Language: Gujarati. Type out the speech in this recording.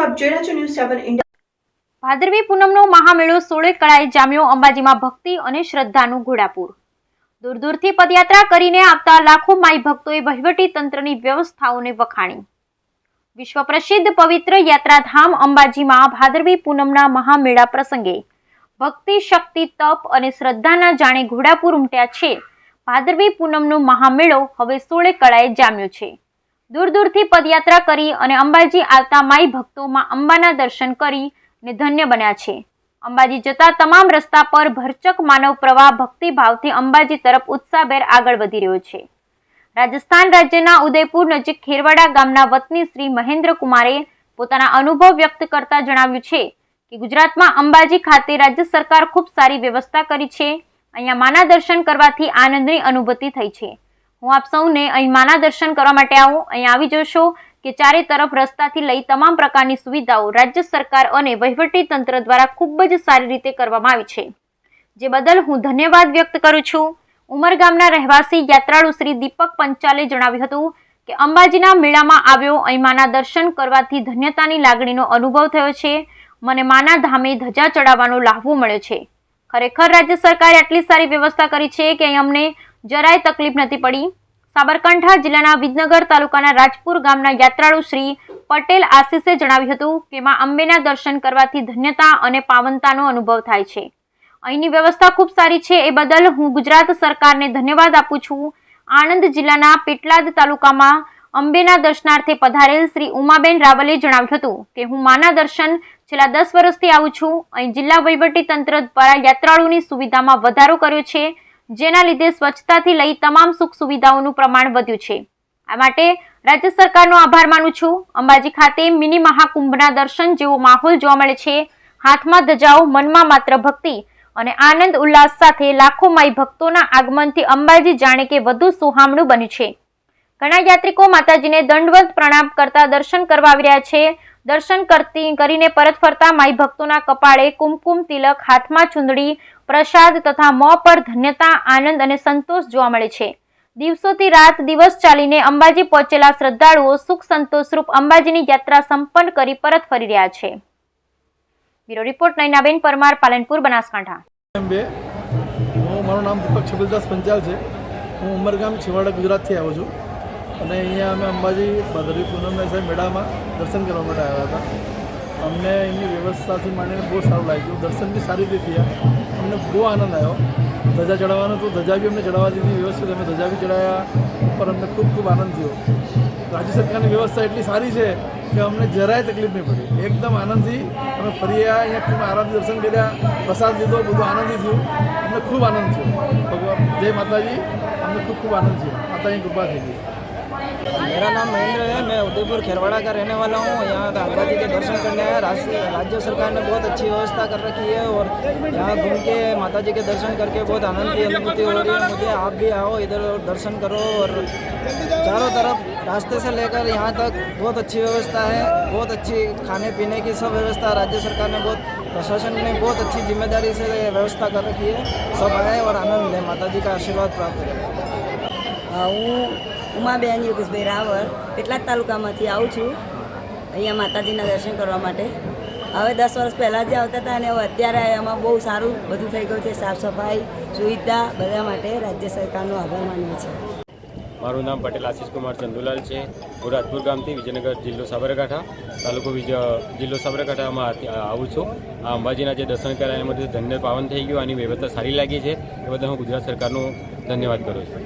આપ જોઈ રહ્યા છો ન્યૂઝ સેવન ઇન્ડિયા ભાદરવી પૂનમનો મહામેળો સોળે કળાએ જામ્યો અંબાજીમાં ભક્તિ અને શ્રદ્ધાનું ઘોડાપુર. દૂર દૂરથી પદયાત્રા કરીને આવતા લાખો માઈ ભક્તોએ વહીવટી તંત્રની વ્યવસ્થાઓને વખાણી. વિશ્વ પ્રસિદ્ધ પવિત્ર યાત્રાધામ અંબાજીમાં ભાદરવી પૂનમના મહામેળા પ્રસંગે ભક્તિ, શક્તિ, તપ અને શ્રદ્ધાના જાણે ઘોડાપુર ઉમટ્યા છે. ભાદરવી પૂનમનો મહામેળો હવે સોળે કળાએ જામ્યો છે. દૂર દૂરથી પદયાત્રા કરી અને અંબાજી આવતા માઈ ભક્તોમાં અંબાના દર્શન કરી ને ધન્ય બન્યા છે. અંબાજી જતા તમામ રસ્તા પર ભરચક માનવ પ્રવાહ ભક્તિભાવથી અંબાજી તરફ ઉત્સાહભેર આગળ વધી રહ્યો છે. રાજસ્થાન રાજ્યના ઉદયપુર નજીક ખેરવાડા ગામના વતની શ્રી મહેન્દ્ર કુમારે પોતાના અનુભવ વ્યક્ત કરતા જણાવ્યું છે કે ગુજરાતમાં અંબાજી ખાતે રાજ્ય સરકાર ખૂબ સારી વ્યવસ્થા કરી છે. અહીંયા માના દર્શન કરવાથી આનંદની અનુભૂતિ થઈ છે. હું આપ સૌને અહીં માના દર્શન કરવા માટે આવું. અહીં આવી જશો કે ચારે તરફ રસ્તાથી લઈ તમામ પ્રકારની સુવિધાઓ રાજ્ય સરકાર અને વહીવટી તંત્ર દ્વારા ખૂબ જ સારી રીતે કરવામાં આવી છે. જે બદલ હું ધન્યવાદ વ્યક્ત કરું છું. ઉમરગામના રહેવાસી યાત્રાળુ શ્રી દીપક પંચાલે જણાવ્યું હતું કે અંબાજીના મેળામાં આવ્યો અહીં માના દર્શન કરવાથી ધન્યતાની લાગણીનો અનુભવ થયો છે. મને માના ધામે ધજા ચડાવવાનો લાહવો મળ્યો છે. ખરેખર રાજ્ય સરકારે આટલી સારી વ્યવસ્થા કરી છે કે અહીં અમને જરાય તકલીફ નથી પડી. સાબરકાંઠા જિલ્લાના વિદનગર તાલુકાના રાજપુર ગામના યાત્રાળુ શ્રી પટેલ આશીષે જણાવ્યું હતું કે માં અંબેના દર્શન કરવાથી ધન્યતા અને પાવનતાનો અનુભવ થાય છે. અહીંની વ્યવસ્થા ખૂબ સારી છે એ બદલ હું ગુજરાત સરકારને ધન્યવાદ આપું છું. આણંદ જિલ્લાના પેટલાદ તાલુકામાં અંબેના દર્શનાર્થે પધારેલ શ્રી ઉમાબેન રાવલે જણાવ્યું હતું કે હું માના દર્શન છેલ્લા દસ વર્ષથી આવું છું. અહીં જિલ્લા વહીવટી તંત્ર દ્વારા યાત્રાળુની સુવિધામાં વધારો કર્યો છે. જેના લીધે સ્વચ્છતાથી લઈ તમામ સુખ સુવિધાઓનું પ્રમાણ વધ્યું છે. આ માટે રાજ્ય સરકારનો આભાર માનું છું. અંબાજી ખાતે મિની મહાકુંભના દર્શન જેવો માહોલ જોવા મળે છે. હાથમાં ધજાઓ, મનમાં માત્ર ભક્તિ અને આનંદ ઉલ્લાસ સાથે લાખો માઈ ભક્તોના આગમનથી અંબાજી જાણે કે વધુ સુહામણું બન્યું છે. ઘણા યાત્રિકો માતાજીને દંડવત પ્રણામ કરતા દર્શન કરવા આવી રહ્યા છે. દર્શન કરતી કરીને પરત ફરતા માઈ ભક્તોના કપાળે કુમકુમ તિલક, હાથમાં ચુંદડી, પ્રસાદ તથા મોં પર ધન્યતા, આનંદ અને સંતોષ જોવા મળે છે. દિવસોથી રાત દિવસ ચાલીને અંબાજી પહોંચેલા શ્રદ્ધાળુઓ સુખ સંતોષરૂપ અંબાજીની યાત્રા સંપન્ન કરી પરત ફરી રહ્યા છે. Bureau report Nayanaben Parmar, Palanpur, Banaskantha. મારું નામ દીપક છબીલદાસ પંચાલ છે. હું ઉમરગામ, છેવાડા, ગુજરાતથી આવ્યો છું. અને અહીંયા અમે અંબાજી ભાદરવી પૂનમના મેળામાં દર્શન કરવા માટે આવ્યા હતા. અમને એની વ્યવસ્થાથી માંડીને બહુ સારું લાગ્યું. દર્શન બી સારી રીતે થયા. અમને બહુ આનંદ આવ્યો. ધજા ચડાવવાનો તો ધજા બી અમને ચડાવવા દીધી વ્યવસ્થિત. અમે ધજા બી ચડાવ્યા પર અમને ખૂબ ખૂબ આનંદ થયો. રાજ્ય સરકારની વ્યવસ્થા એટલી સારી છે કે અમને જરાય તકલીફ નહીં પડી. એકદમ આનંદથી અમે ફરી આવ્યા. અહીંયા ખૂબ આરામથી દર્શન કર્યા, પ્રસાદ લીધો, બધું આનંદી થયું. અમને ખૂબ આનંદ થયો. ભગવાન, જય માતાજી. અમને ખૂબ ખૂબ આનંદ થયો. માતાની કૃપા થઈ ગઈ. મેરા નામ મહેન્દ્ર उदयपुर खेरवाड़ा का रहने वाला हूँ। यहाँ गंगा जी के दर्शन करने आया। राज्य सरकार ने बहुत अच्छी व्यवस्था कर रखी है और यहाँ घूम के माता जी के दर्शन करके बहुत आनंद की अनुभूति हो रही है। मुझे आप भी आओ, इधर दर्शन करो और चारों तरफ़ रास्ते से लेकर यहाँ तक बहुत अच्छी व्यवस्था है। बहुत अच्छी खाने पीने की सब व्यवस्था राज्य सरकार ने बहुत, प्रशासन ने बहुत अच्छी ज़िम्मेदारी से व्यवस्था कर रखी है। सब आए और आनंद लें। माता जी का आशीर्वाद प्राप्त करें। ઉમાબેન, યોગેશભાઈ રાવળ, કેટલાક તાલુકામાંથી આવું છું. અહીંયા માતાજીના દર્શન કરવા માટે. હવે દસ વર્ષ પહેલાં જે આવતા હતા અને હવે અત્યારે એમાં બહુ સારું બધું થઈ ગયું છે. સાફ સફાઈ, સુવિધા બધા માટે રાજ્ય સરકારનો આભાર માનીએ છીએ. મારું નામ પટેલ આશીષ કુમાર ચંદુલાલ છે. હું રાજપુર ગામથી વિજયનગર જિલ્લો સાબરકાંઠા, તાલુકો વિજય, જિલ્લો સાબરકાંઠામાં આવું છું. આ અંબાજીના જે દર્શન કર્યા એના માટે ધન્ય પાવન થઈ ગયું. આની વ્યવસ્થા સારી લાગી છે. એ બધા હું ગુજરાત સરકારનો ધન્યવાદ કરું છું.